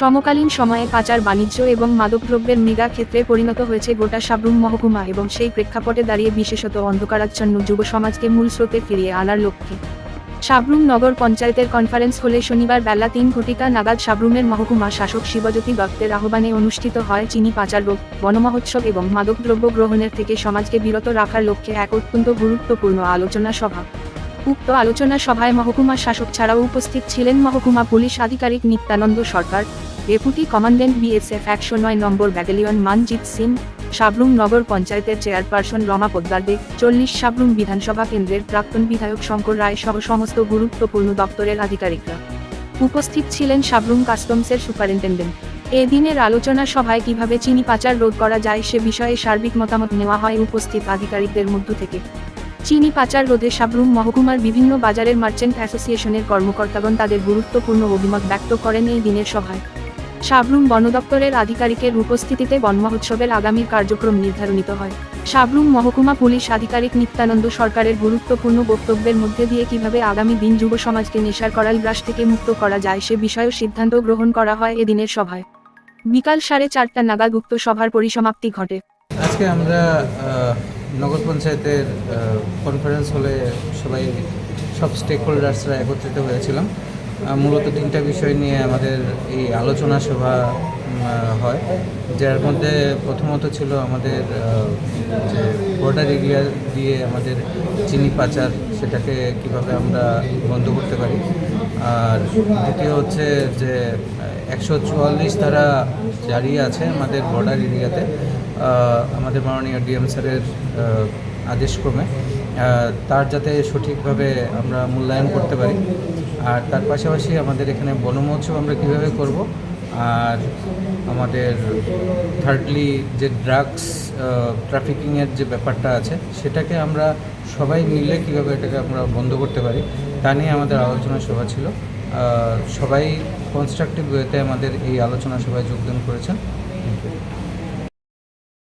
সমকালীন সময়ে পাচার, বাণিজ্য এবং মাদকদ্রব্যের মেগা ক্ষেত্রে পরিণত হয়েছে গোটা সাবরুম মহকুমা এবং সেই প্রেক্ষাপটে দাঁড়িয়ে বিশেষত অন্ধকারাচ্ছন্ন যুব সমাজকে মূল স্রোতে ফিরিয়ে আনার লক্ষ্যে। সাবরুম নগর পঞ্চায়েতের কনফারেন্স হলে শনিবার বেলা তিন ঘটিকা নাগাদ সাবরুমের মহকুমা শাসক শিবজ্যোতি দত্তের আহ্বানে অনুষ্ঠিত হয় চিনি পাচার রোগ বনমহোৎসব এবং মাদকদ্রব্য গ্রহণের থেকে সমাজকে বিরত রাখার লক্ষ্যে এক অত্যন্ত গুরুত্বপূর্ণ আলোচনা সভা। উক্ত আলোচনা সভায় মহকুমা শাসক ছাড়াও উপস্থিত ছিলেন মহকুমা পুলিশ আধিকারিক Nityananda Sarkar, deputy commandant BSF একশো নয় নম্বর ব্যাটালিয়ন মানজিৎ সিং সাবরুম নগর পঞ্চায়েতের চেয়ারপারসন রমা পোদ্দার দে, চল্লিশ সাবরুম বিধানসভা কেন্দ্রের প্রাক্তন বিধায়ক শঙ্কর রায় সহ সমস্ত গুরুত্বপূর্ণ দপ্তরের আধিকারিকরা। উপস্থিত ছিলেন সাবরুম কাস্টমসের সুপারিনটেন্ডেন্ট। এদিনের আলোচনা সভায় কীভাবে চিনি পাচার রোধ করা যায় সে বিষয়ে সার্বিক মতামত নেওয়া হয় উপস্থিত আধিকারিকদের মধ্য থেকে। চিনি পাচার রোধে সাবরুম মহকুমার বিভিন্ন বাজারের মার্চেন্ট অ্যাসোসিয়েশনের কর্মকর্তাগণ তাদের গুরুত্বপূর্ণ অভিমত ব্যক্ত করেন এই দিনের সভায়। সাবরুম বন দপ্তরের আধিকারিকের উপস্থিতিতে বন মহোৎসবের আগামীর কার্যক্রম নির্ধারণিত হয়। সাবরুম মহকুমা পুলিশ আধিকারিক নিত্যানন্দ সরকারের গুরুত্বপূর্ণ বক্তব্যের মধ্যে দিয়ে কীভাবে আগামী দিন যুব সমাজকে নেশার করাল গ্রাস থেকে মুক্ত করা যায় সে বিষয়েও সিদ্ধান্ত গ্রহণ করা হয় এদিনের সভায়। বিকাল সাড়ে চারটা নাগাদ উক্ত সভার পরিসমাপ্তি ঘটে। আজকে আমরা নগর পঞ্চায়েতের কনফারেন্স হলে সবাই, সব স্টেক হোল্ডার্সরা একত্রিত হয়েছিলাম। মূলত তিনটা বিষয় নিয়ে আমাদের এই আলোচনা সভা হয়। যার মধ্যে প্রথমত ছিল আমাদের যে বর্ডার এরিয়া দিয়ে আমাদের চিনি পাচার সেটাকে কীভাবে আমরা বন্ধ করতে পারি। আর দ্বিতীয় হচ্ছে যে, একশো চুয়াল্লিশ ধারা জারি আছে আমাদের বর্ডার এরিয়াতে আমাদের মাননীয় ডিএম স্যারের আদেশক্রমে। তার যাতে সঠিকভাবে আমরা মূল্যায়ন করতে পারি। আর তার পাশাপাশি আমাদের এখানে বনমহোৎসব আমরা কীভাবে করব আর আমাদের থার্ডলি যে ড্রাগস ট্রাফিকিংয়ের যে ব্যাপারটা আছে, সেটাকে আমরা সবাই মিলে কীভাবে এটাকে আমরা বন্ধ করতে পারি, তা নিয়ে আমাদের আলোচনা সভা ছিল সবাই কনস্ট্রাকটিভ ওয়েতে আমাদের এই আলোচনা সভায় যোগদান করেছেন থ্যাংক you.